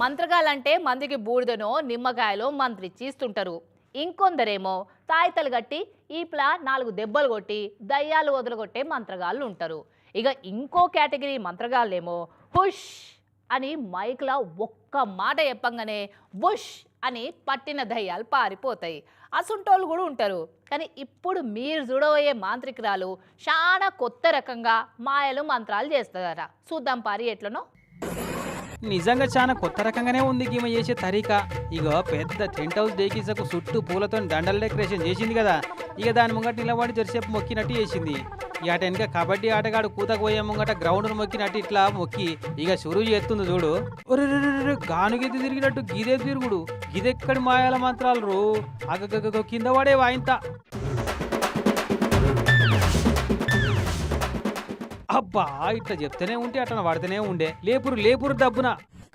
మంత్రగాలంటే మందికి బూడిదనో నిమ్మకాయలో మంత్రిచ్చి ఇస్తుంటారు ఇంకొందరేమో తాయితలు కట్టి ఈప్లా నాలుగు దెబ్బలు కొట్టి దయ్యాలు వదలగొట్టే మంత్రగాళ్ళు ఉంటారు ఇక ఇంకో కేటగిరీ మంత్రగాళ్ళేమో హుష్ అని మైక్లా ఒక్క మాట చెప్పంగానే బుష్ అని పట్టిన దయ్యాలు పారిపోతాయి. అసుంటోళ్ళు కూడా ఉంటారు. కానీ ఇప్పుడు మీరు చూడబోయే మాంత్రికురాలు చాలా కొత్త రకంగా మాయలు మంత్రాలు చేస్తుందట. చూద్దాం పారి ఎట్లనో. నిజంగా చాలా కొత్త రకంగానే ఉంది గీమ చేసే తరీక. ఇగో పెద్ద టెంట్ హౌస్ డేకీసకు చుట్టూ పూలతో దండల డెకరేషన్ చేసింది కదా. ఇక దాని ముంగట నిలబడి జరిసేపు మొక్కినట్టు చేసింది. ఇక అటు వెనక కబడ్డీ ఆటగాడు కూతకు పోయే ముంగట గ్రౌండ్ మొక్కినట్టు ఇట్లా మొక్కి ఇక షురువు చేస్తుంది చూడు. ఒరెరెరెరె, గానుగెత్తి తిరిగినట్టు గిదే తిరుగుడు. గిదెక్కడి మాయాల మంత్రాలు రో? అగగగగ కింద పడే వాయింత. అబ్బా ఇట్లా చెప్తూనే ఉంటే అట్లా వాడితేనే ఉండే. లేపురు లేపురు దబ్బున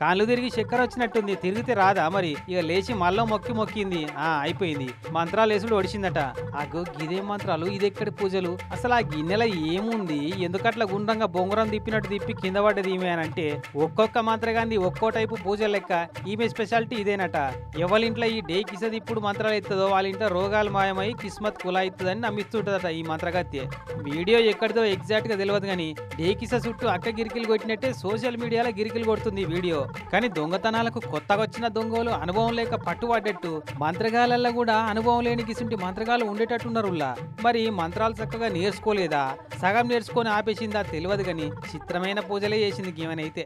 కాళ్ళు తిరిగి చక్కెర వచ్చినట్టుంది. తిరిగితే రాదా మరి? ఇక లేచి మళ్ళీ మొక్కి మొక్కింది. ఆ అయిపోయింది. మంత్రాలు వేసుడు ఒడిచిందట. అగో గిదే మంత్రాలు. ఇదెక్కడి పూజలు? అసలు ఆ గిన్నెల ఏముంది? ఎందుకట్లా గుండ్రంగా బొంగరం తిప్పినట్టు తిప్పి కింద పడ్డది ఈమె అని అంటే ఒక్కొక్క మంత్రగాంధీ ఒక్కో టైపు పూజ లెక్క. ఈమె స్పెషాలిటీ ఇదేనట. ఎవరింట్లో ఈ డే కిసది ఇప్పుడు మంత్రాలు ఎత్తుందో వాళ్ళ ఇంట్లో రోగాలు మాయమై కిస్మత్ కులా అవుతుందని నమ్మిస్తుంటదట ఈ మంత్రగత్య వీడియో ఎక్కడిదో ఎగ్జాక్ట్గా తెలియదు కానీ డేకిస చుట్టూ అక్క గిరికిలు కొట్టినట్టే సోషల్ మీడియాలో గిరికిలు కొడుతుంది వీడియో. కానీ దొంగతనాలకు కొత్తగా వచ్చిన దొంగలు అనుభవం లేక పట్టుబడ్డట్టు మంత్రగాలల్లో కూడా అనుభవం లేని గిసుంటి మంత్రగాలు ఉండేటట్టున్నారుల్లా మరి మంత్రాలు చక్కగా నేర్చుకోలేదా? సగం నేర్చుకొని ఆపేసిందా? తెలియదు కానీ చిత్రమైన పూజలే చేసింది గీమనైతే